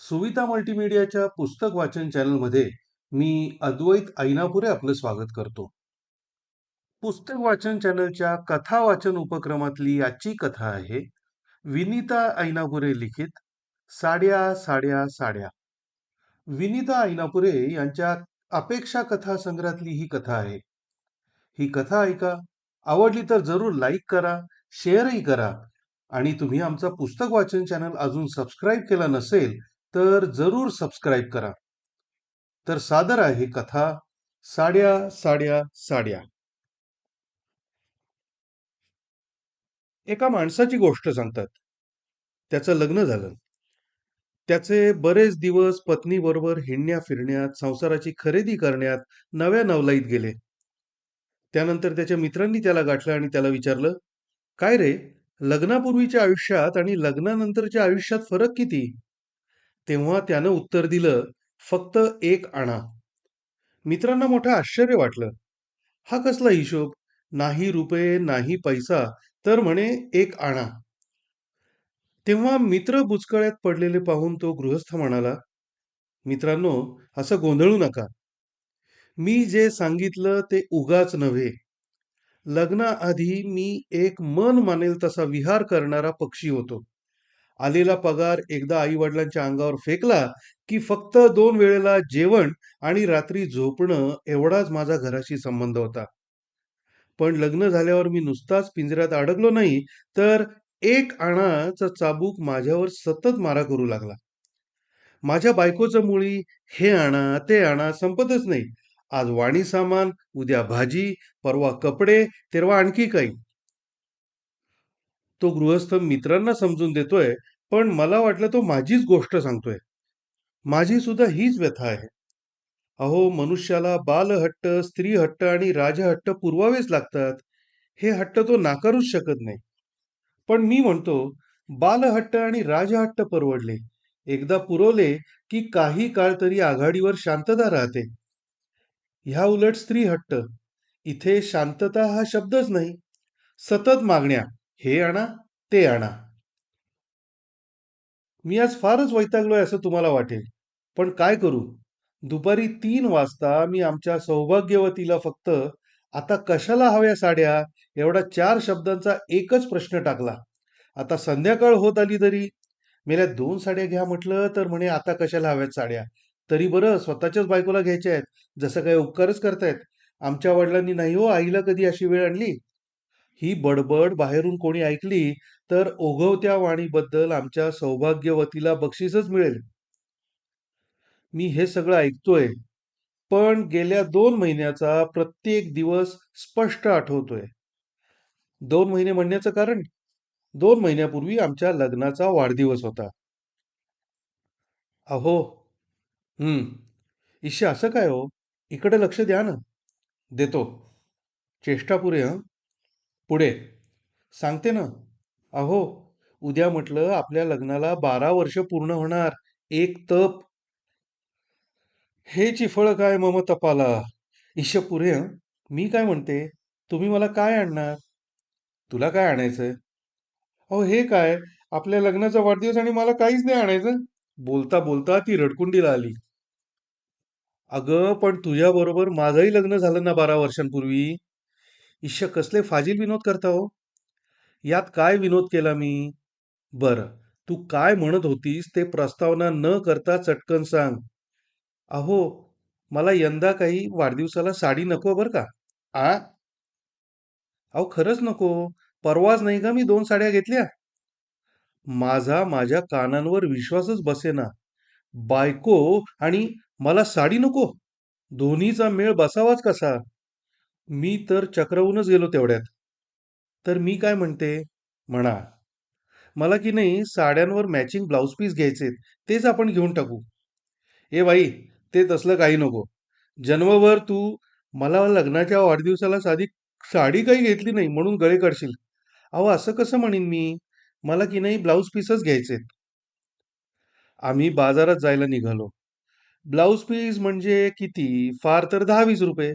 सुविधा मल्टीमीडियाच्या पुस्तक वाचन चॅनलमध्ये मी अद्वैत ऐनापुरे आपलं स्वागत करतो. पुस्तक वाचन चॅनलच्या कथा वाचन उपक्रमातली आजची कथा आहे विनीता ऐनापुरे लिखित साड्या साड्या साड्या. विनीता ऐनापुरे यांच्या अपेक्षा कथा संग्रहातली ही कथा आहे. ही कथा ऐका आवडली तर जरूर लाईक करा शेअरही करा आणि तुम्ही आमचा पुस्तक वाचन चॅनल अजून सबस्क्राईब केला नसेल तर जरूर सबस्क्राईब करा. तर सादर आहे कथा साड्या साड्या साड्या. एका माणसाची गोष्ट सांगतात. त्याचं लग्न झालं. त्याचे बरेच दिवस पत्नीबरोबर हिंडण्या फिरण्यात संसाराची खरेदी करण्यात नव्या नवलाईत गेले. त्यानंतर त्याच्या मित्रांनी त्याला गाठलं आणि त्याला विचारलं काय रे लग्नापूर्वीच्या आयुष्यात आणि लग्नानंतरच्या आयुष्यात फरक किती? तेव्हा त्यानं उत्तर दिलं फक्त एक आणा. मित्रांना मोठं आश्चर्य वाटलं. हा कसला हिशोब? नाही रुपये नाही पैसा तर म्हणे एक आणा. तेव्हा मित्र बुचकळ्यात पडलेले पाहून तो गृहस्थ म्हणाला मित्रांनो असं गोंधळू नका. मी जे सांगितलं ते उगाच नव्हे. लग्नाआधी मी एक मन मानेल तसा विहार करणारा पक्षी होतो. आलेला पगार एकदा आई वडिलांच्या अंगावर फेकला की फक्त दोन वेळेला जेवण आणि रात्री झोपणं एवढाच माझा घराशी संबंध होता. पण लग्न झाल्यावर मी नुसताच पिंजऱ्यात अडकलो नाही तर एक आणाचा चाबूक माझ्यावर सतत मारा करू लागला. माझ्या बायकोचं मुळी हे आणा ते आणा संपतच नाही. आज वाणी सामान उद्या भाजी परवा कपडे तेरवा आणखी काही. तो गृहस्थ मित्रांना समजून देतोय पण मला वाटलं तो माझीच गोष्ट सांगतोय. माझी सुद्धा हीच व्यथा आहे. अहो मनुष्याला बालहट्ट स्त्रीहट्ट आणि राजहट्ट पुरवावेच लागतात. हे हट्ट तो नाकारूच शकत नाही. पण मी म्हणतो बालहट्ट आणि राजहट्ट परवडले. एकदा पुरवले की काही काळ तरी आघाडीवर शांतता राहते. ह्या उलट स्त्री हट्ट. इथे शांतता हा शब्दच नाही. सतत मागण्या. हे आणा ते आणा. मी आज फारच वैतागलोय असं तुम्हाला वाटेल. पण काय करू? दुपारी तीन वाजता मी आमच्या सौभाग्यवतीला फक्त आता कशाला हव्या साड्या? एवढा चार शब्दांचा एकच प्रश्न टाकला. आता संध्याकाळ होत आली तरी? मेल्या दोन साड्या घ्या म्हटलं तर म्हणे आता कशाला हव्यात साड्या? तरी बरं स्वतःच्याच बायकोला घ्यायच्या आहेत. जसं काही उपकारच करतायत. आमच्या वडिलांनी नाही हो आईला कधी अशी वेळ आणली? ही बडबड बाहेरून कोणी ऐकली तर ओघवत्या वाणीबद्दल आमच्या सौभाग्यवतीला बक्षीसच मिळेल. मी हे सगळं ऐकतोय पण गेल्या दोन महिन्याचा प्रत्येक दिवस स्पष्ट आठवतोय. दोन महिने म्हणण्याचं कारण? दोन महिन्यापूर्वी आमच्या लग्नाचा वाढदिवस होता. अहो हम्म इश्य असं काय हो? इकडे लक्ष द्या ना. देतो. चेष्टापुरे हं. पुढे. सांगते ना. अहो उद्या म्हटलं आपल्या लग्नाला बारा वर्ष पूर्ण होणार. एक तप. हे चिफळ काय मम तपाला? ईश पुरे मी काय म्हणते? तुम्ही मला काय आणणार? तुला काय आणायचंय? अहो हे काय? आपल्या लग्नाचा वाढदिवस आणि मला काहीच नाही आणायचं? बोलता बोलता ती रडकुंडीला आली. अगं पण तुझ्या बरोबर माझंही लग्न झालं ना बारा वर्षांपूर्वी. ईश कसले फाजील विनोद करता हो? यात काय विनोद केला मी? बरं तू काय म्हणत होतीस ते प्रस्तावना न करता चटकन सांग. अहो मला यंदा काही वाढदिवसाला साडी नको बरं का? आ? अहो खरंच नको. परवाच नाही का मी दोन साड्या घेतल्या? माझा माझ्या कानांवर विश्वासच बसेना. बायको आणि मला साडी नको. दोन्हीचा मेळ बसावाच कसा? मी तर चक्रवूनच गेलो तेवढ्यात. तर मी काय म्हणते? म्हणा. मला की नाही साड्यांवर मॅचिंग ब्लाऊज पीस घ्यायचे तेच आपण घेऊन टाकू. ए बाई ते तसलं काही नको. जन्मभर तू मला लग्नाच्या वाढदिवसाला साधी साडी काही घेतली नाही म्हणून गळे काढशील. अहो असं कसं म्हणेन मी? मला की नाही ब्लाऊज पीसच घ्यायचे आम्ही बाजारात जायला निघालो. ब्लाऊज पीस म्हणजे किती? फार तर दहा वीस रुपये.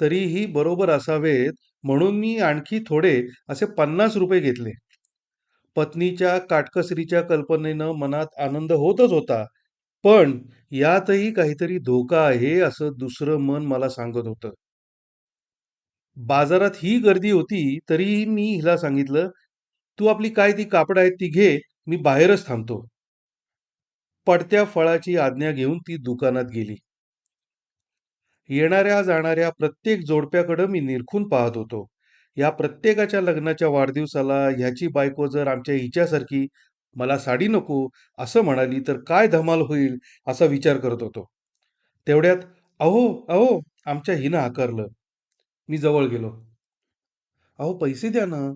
तरीही बरोबर असावेत म्हणून मी आणखी थोडे असे पन्नास रुपये घेतले. पत्नीच्या काटकसरीच्या कल्पनेनं मनात आनंद होतच होता. पण यातही काहीतरी धोका आहे असं दुसरं मन मला सांगत होतं. बाजारात ही गर्दी होती तरीही मी हिला सांगितलं तू आपली काय ती कापड आहेत ती घे मी बाहेरच थांबतो. पडत्या फळाची आज्ञा घेऊन ती दुकानात गेली. येणाऱ्या जाणाऱ्या प्रत्येक जोडप्याकडं मी निरखून पाहत होतो. या प्रत्येकाच्या लग्नाच्या वाढदिवसाला ह्याची बायको जर आमच्या हिच्यासारखी मला साडी नको असं म्हणाली तर काय धमाल होईल असा विचार करत होतो. तेवढ्यात अहो अहो आमच्या हिनं आकारलं. मी जवळ गेलो. अहो पैसे द्या ना.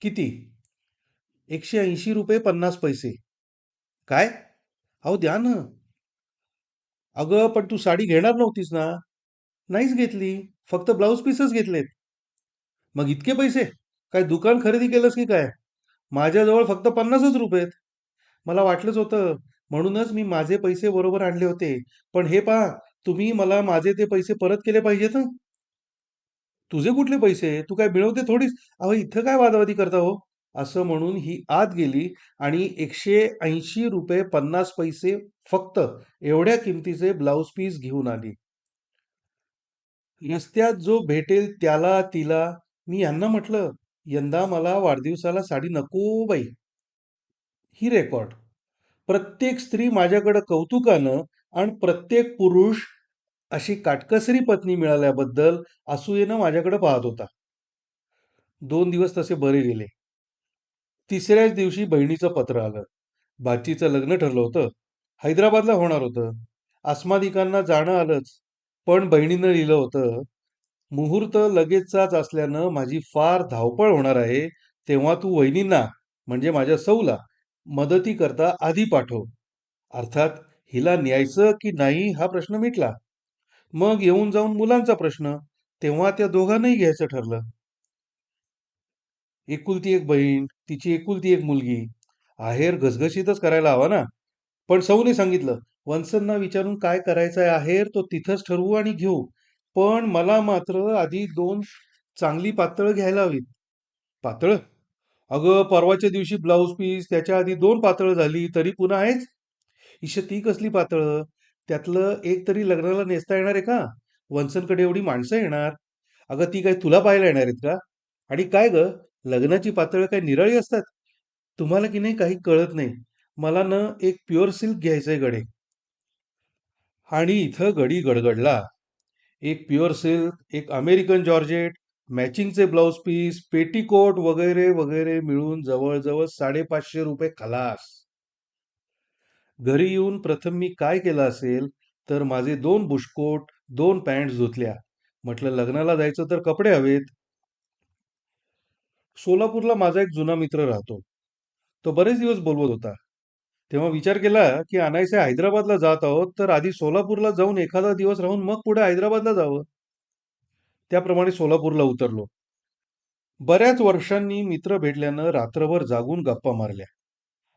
किती? एकशे ऐंशी रुपये पन्नास पैसे. काय? अहो द्या ना. अगं पण तू साडी घेणार नव्हतीस ना. नाहीच घेतली. फक्त ब्लाऊज पीसच घेतलेत. मग इतके पैसे? काय दुकान खरेदी केलंस की काय? माझ्याजवळ फक्त पन्नासच रुपये आहेत मला वाटलंच होतं म्हणूनच मी माझे पैसे बरोबर आणले होते. पण हे पहा तुम्ही मला माझे ते पैसे परत केले पाहिजेत? तुझे कुठले पैसे? तू काय मिळवते थोडीच? अहो इथं काय वादावादी करता हो? असं म्हणून ही आत गेली आणि एकशे ऐंशी रुपये पन्नास पैसे फक्त एवढ्या किमतीचे ब्लाऊज पीस घेऊन आली. रस्त्यात जो भेटेल त्याला तिला. मी यांना म्हटलं यंदा मला वाढदिवसाला साडी नको बाई. ही रेकॉर्ड. प्रत्येक स्त्री माझ्याकडं कौतुकानं आणि प्रत्येक पुरुष अशी काटकसरी पत्नी मिळाल्याबद्दल असूयेनं माझ्याकडे पाहत होता. दोन दिवस तसे बरे गेले. तिसऱ्याच दिवशी बहिणीचं पत्र आलं. बाचीचं लग्न ठरलं होतं. हैदराबादला होणार होतं. आस्मादिकांना जाणं आलंच. पण बहिणीनं लिहिलं होतं मुहूर्त लगेचचाच असल्यानं माझी फार धावपळ होणार आहे तेव्हा तू वहिनींना म्हणजे माझ्या सौला मदती करता आधी पाठव. अर्थात हिला न्यायचं की नाही हा प्रश्न मिटला. मग येऊन जाऊन मुलांचा प्रश्न तेव्हा त्या दोघांनाही घ्यायचं ठरलं. एकुलती एक बहीण तिची एकुलती एक मुलगी. आहेर घसघशीतच करायला हवा ना. पण सौने सांगितलं वन्सनना विचारून काय करायचं आहे आहेर तो तिथंच ठरवू आणि घेऊ. पण मला मात्र आधी दोन चांगली पातळ घ्यायला हवीत. पातळ? अगं परवाच्या दिवशी ब्लाऊज पीस त्याच्या आधी दोन पातळ झाली तरी पुन्हा आहेच? इश ती कसली पातळ? त्यातलं एक तरी लग्नाला नेसता येणार आहे का? वंसनकडे एवढी माणसं येणार? अगं ती काय तुला पाहायला येणार आहेत का? आणि काय ग लग्नाची पातळ काय निराळी असतात? तुम्हाला की नाही काही कळत नाही. मला न एक प्युअर सिल्क घ्यायचंय गडे. आणि इथं गडी गडगडला. एक प्युअर सिल्क एक अमेरिकन जॉर्जेट मॅचिंगचे ब्लाऊज पीस पेटीकोट वगैरे वगैरे मिळून जवळजवळ साडेपाचशे रुपये खलास. घरी येऊन प्रथम मी काय केलं असेल तर माझे दोन बुशकोट दोन पॅन्ट धुतल्या. म्हटलं लग्नाला जायचं तर कपडे हवेत. सोलापूरला माझा एक जुना मित्र राहतो. तो बरेच दिवस बोलवत होता. तेव्हा विचार केला की अनायसे हैदराबादला जात आहोत तर आधी सोलापूरला जाऊन एखादा दिवस राहून मग पुढे हैदराबादला जावं. त्याप्रमाणे सोलापूरला उतरलो. बऱ्याच वर्षांनी मित्र भेटल्यानं रात्रभर जागून गप्पा मारल्या.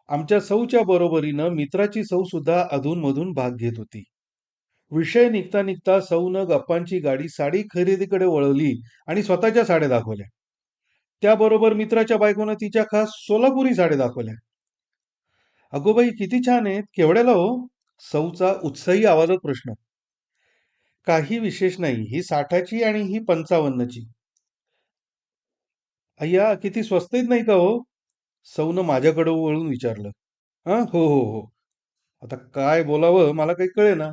आमच्या सौच्या बरोबरीनं मित्राची सौ सुद्धा अधूनमधून भाग घेत होती. विषय निघता निघता सौनं गप्पांची गाडी साडी खरेदीकडे वळवली आणि स्वतःच्या साड्या दाखवल्या. त्याबरोबर मित्राच्या बायकोनं तिच्या खास सोलापुरी साड्या दाखवल्या. अगो बाई किती छान आहेत. केवढ्याला हो? सौचा उत्साही आवाजात प्रश्न. काही विशेष नाही. ही साठाची आणि ही पंचावन्नची. अय्या किती स्वस्त आहेत नाही का हो? सौनं माझ्याकडे वळून विचारलं. हा? हो हो हो. आता काय बोलावं? मला काही कळे ना.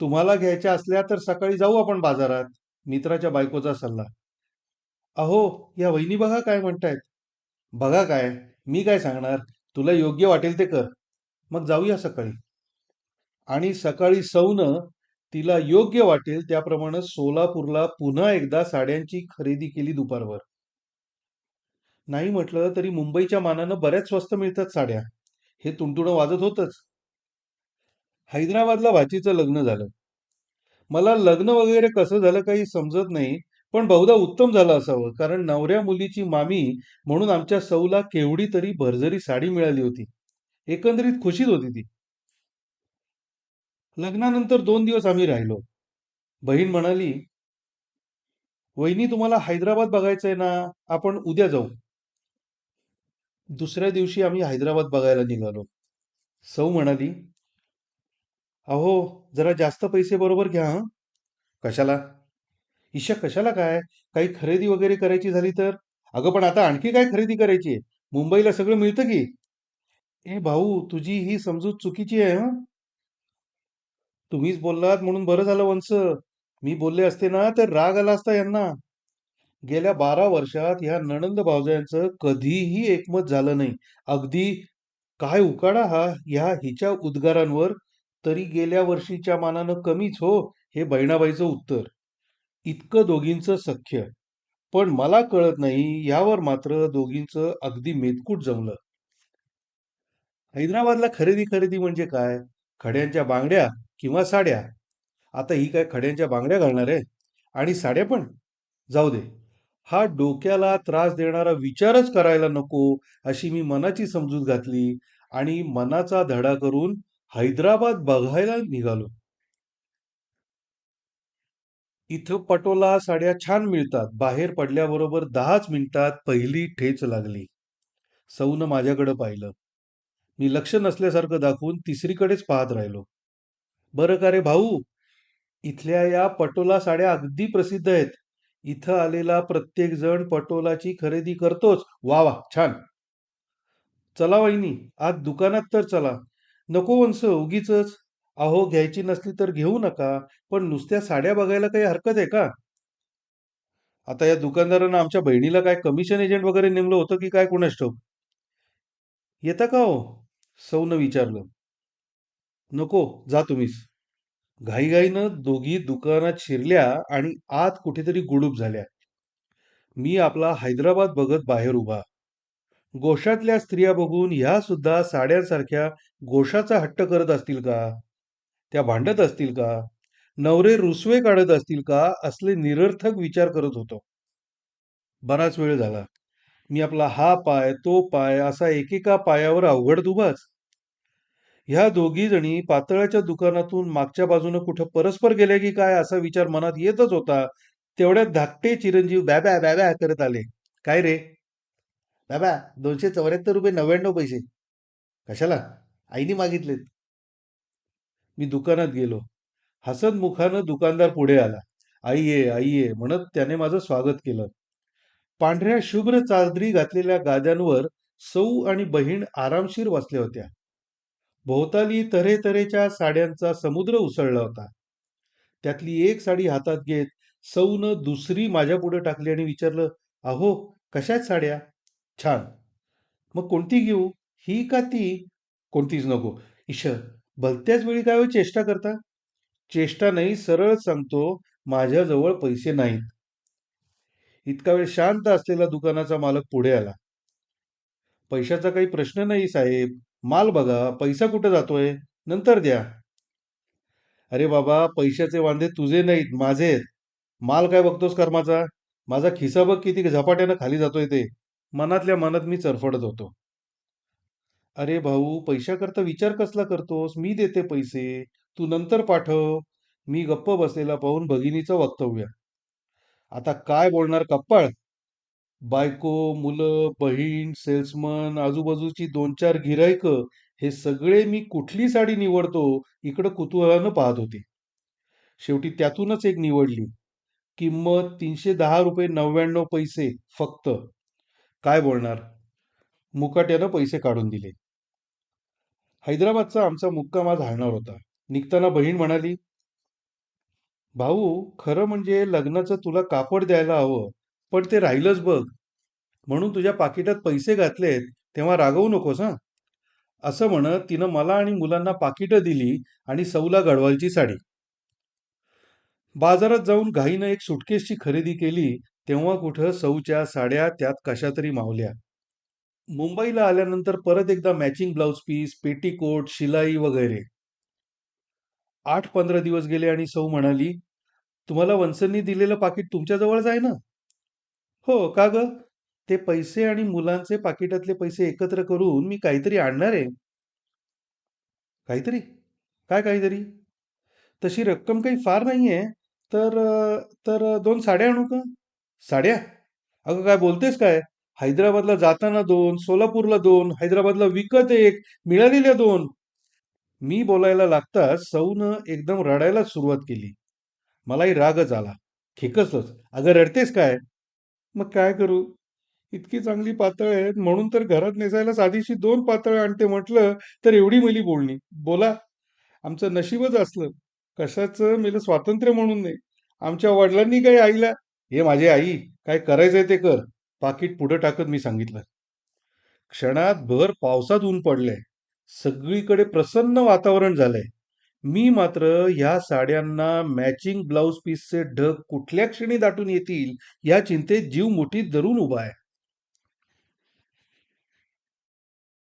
तुम्हाला घ्यायच्या असल्या तर सकाळी जाऊ आपण बाजारात. मित्राच्या बायकोचा सल्ला. अहो या वहिनी बघा काय म्हणतायत. बघा काय? मी काय सांगणार? तुला योग्य वाटेल ते कर. मग जाऊया सकाळी. आणि सकाळी सौनं तिला योग्य वाटेल त्याप्रमाणे सोलापूरला पुन्हा एकदा साड्यांची खरेदी केली दुपारवर. नाही म्हटलं तरी मुंबईच्या मानानं बऱ्याच स्वस्त मिळतात साड्या. हे तुणतुणं वाजत होतच. हैदराबादला भाचीचं लग्न झालं. मला लग्न वगैरे कसं झालं काही समजत नाही पण बहुधा उत्तम झालं असावं. कारण नवऱ्या मुलीची मामी म्हणून आमच्या सौला केवढी तरी भरजरी साडी मिळाली होती. एकंदरीत खुशीत होती ती. लग्नानंतर दोन दिवस आम्ही राहिलो. बहीण म्हणाली वहिनी तुम्हाला हैदराबाद बघायचंय ना? आपण उद्या जाऊ. दुसऱ्या दिवशी आम्ही हैदराबाद बघायला निघालो. सौ म्हणाली अहो जरा जास्त पैसे बरोबर घ्या हं. कशाला? ईशा कशाला काय? काही खरेदी वगैरे करायची झाली तर? अगं पण आता आणखी काय खरेदी करायची आहे? मुंबईला सगळं मिळतं की? ए भाऊ तुझी ही समजूत चुकीची आहे हं? तुम्हीच बोललात म्हणून बरं झालं वंश मी बोलले असते ना तर राग आला असता यांना. गेल्या बारा वर्षात ह्या नणंद भावजायांचं कधीही एकमत झालं नाही. अगदी काय उकाडा हा ह्या हिच्या उद्गारांवर. तरी गेल्या वर्षीच्या मानानं कमीच हो हे बहिणाबाईचं उत्तर. इतकं दोघींचं सख्य. पण मला कळत नाही यावर मात्र दोघींचं अगदी मेतकूट जमलं. हैदराबादला खरेदी खरेदी म्हणजे काय? खड्यांच्या बांगड्या किंवा साड्या? आता ही काय खड्यांच्या बांगड्या घालणार आहे? आणि साड्या पण? जाऊ दे. हा डोक्याला त्रास देणारा विचारच करायला नको अशी मी मनाची समजूत घातली आणि मनाचा धडा करून हैदराबाद बघायला निघालो. इथं पटोला साड्या छान मिळतात. बाहेर पडल्याबरोबर दहाच मिनिटात पहिली ठेच लागली. सौनं माझ्याकडं पाहिलं. मी लक्ष नसल्यासारखं दाखवून तिसरीकडेच पाहत राहिलो. बरं का रे भाऊ? इथल्या या पटोला साड्या अगदी प्रसिद्ध आहेत. इथं आलेला प्रत्येक जण पटोलाची खरेदी करतोच. वा वा छान. चला वहिनी आज दुकानात तर चला. नको वंस उगीच अहो घ्यायची नसली तर घेऊ नका पण नुसत्या साड्या बघायला काही हरकत आहे का? आता या दुकानदारानं आमच्या बहिणीला काय कमिशन एजंट वगैरे नेमलं होतं की काय कोणास ठाऊक? येता का हो? सौनं विचारलं. नको जा तुम्हीच. घाईघाईनं दोघी दुकानात शिरल्या आणि आत कुठेतरी गुडूप झाल्या. मी आपला हैदराबाद बघत बाहेर उभा. गोशातल्या स्त्रिया बघून ह्या सुद्धा साड्यांसारख्या गोशाचा हट्ट करत असतील का? त्या भांडत असतील का? नवरे रुसवे काढत असतील का? असले निरर्थक विचार करत होतो. बराच वेळ झाला. मी आपला हा पाय तो पाय असा एकेका पायावर अवघड दुभाच ह्या दोघी जणी पातळाच्या दुकानातून मागच्या बाजूनं कुठं परस्पर गेल्या की काय असा विचार मनात येतच होता. तेवढ्यात धाकटे चिरंजीव बॅब्या बॅब्या करत आले. काय रे? बाबा दोनशे चौऱ्याहत्तर रुपये नव्याण्णव पैसे. कशाला? आईने मागितलेत. मी दुकानात गेलो. हसत मुखानं दुकानदार पुढे आला. आई ये आई ये म्हणत त्याने माझं स्वागत केलं. पांढऱ्या शुभ्र चादरी घातलेल्या गाद्यांवर सौ आणि बहीण आरामशीर वाचल्या होत्या. भोवताली तऱ्हेतऱ्हेच्या साड्यांचा समुद्र उसळला होता. त्यातली एक साडी हातात घेत सौनं दुसरी माझ्या पुढे टाकली आणि विचारलं अहो कशाच साड्या? छान. मग कोणती घेऊ? ही का ती? कोणतीच नको. ईश्वर भलत्याच वेळी काय हो चेष्टा करता चेष्टा नाही सरळ सांगतो माझ्याजवळ पैसे नाहीत. इतका वेळ शांत असलेला दुकानाचा मालक पुढे आला. पैशाचा काही प्रश्न नाही साहेब. माल बघा पैसा कुठं जातोय? नंतर द्या. अरे बाबा पैशाचे वांदे तुझे नाहीत माझे आहेत. माल काय बघतोस कर्माचा? माझा खिसा बघ किती झपाट्यानं खाली जातोय ते. मनातल्या मनात मी चरफडत होतो. अरे भाऊ पैशाकरता विचार कसला करतोस? मी देते पैसे. तू नंतर पाठव. मी गप्प बसलेला पाहून भगिनीचं वक्तव्य. आता काय बोलणार कप्पाळ? बायको मुलं बहीण सेल्समन आजूबाजूची दोन चार गिरायक हे सगळे मी कुठली साडी निवडतो? इकडं कुतूहलानं पाहत होते. शेवटी त्यातूनच एक निवडली. किंमत तीनशे दहा रुपये नव्याण्णव पैसे फक्त. काय बोलणार? मुकाट्यानं पैसे काढून दिले. हैदराबादचा आमचा मुक्काम आज हलणार होता. निघताना बहीण म्हणाली भाऊ खरं म्हणजे लग्नाचं तुला कापड द्यायला हवं पण ते राहिलंच बघ. म्हणून तुझ्या पाकिटात पैसे घातलेत तेव्हा रागवू नकोस हां. असं म्हणत तिनं मला आणि मुलांना पाकिटं दिली आणि सौला गडवालची साडी. बाजारात जाऊन घाईनं एक सुटकेसची खरेदी केली तेव्हा कुठं सौच्या साड्या त्यात कशा तरी मावल्या. मुंबईला आल्यानंतर परत एकदा मॅचिंग ब्लाऊज पीस पेटीकोट शिलाई वगैरे. आठ पंधरा दिवस गेले आणि सौ म्हणाली तुम्हाला वंसननी दिलेलं पाकिट तुमच्याजवळच आहे ना? हो का ग? ते पैसे आणि मुलांचे पाकिटातले पैसे एकत्र करून मी काहीतरी आणणार आहे. काहीतरी? काय काहीतरी? तशी रक्कम काही फार नाहीये. तर तर दोन साड्या आणू का? साड्या? अगं काय बोलतेस काय? हैदराबादला जाताना दोन सोलापूरला दोन हैदराबादला विकत एक मिळालेल्या दोन. मी बोलायला लागताच सौनं एकदम रडायलाच सुरुवात केली. मलाही रागच आला. खेकसलंच. अगं रडतेस काय? मग काय करू? इतकी चांगली पातळ आहेत म्हणून तर घरात नेसायला साधीशी दोन पातळ आणते म्हटलं तर एवढी मिली बोलणी. बोला. आमचं नशीबच असलं. कशाचं मेलं स्वातंत्र्य म्हणून नाही. आमच्या वडिलांनी काही आईला हे माझी आई काय करायचंय ते कर. पाकिट पुढं टाकत मी सांगितलं. क्षणात भर पावसात ऊन पडलंय. सगळीकडे प्रसन्न वातावरण झालंय. मी मात्र ह्या साड्यांना मॅचिंग ब्लाऊज पीसचे ढग कुठल्या क्षणी दाटून येतील या चिंतेत जीव मुठीत धरून उभा आहे.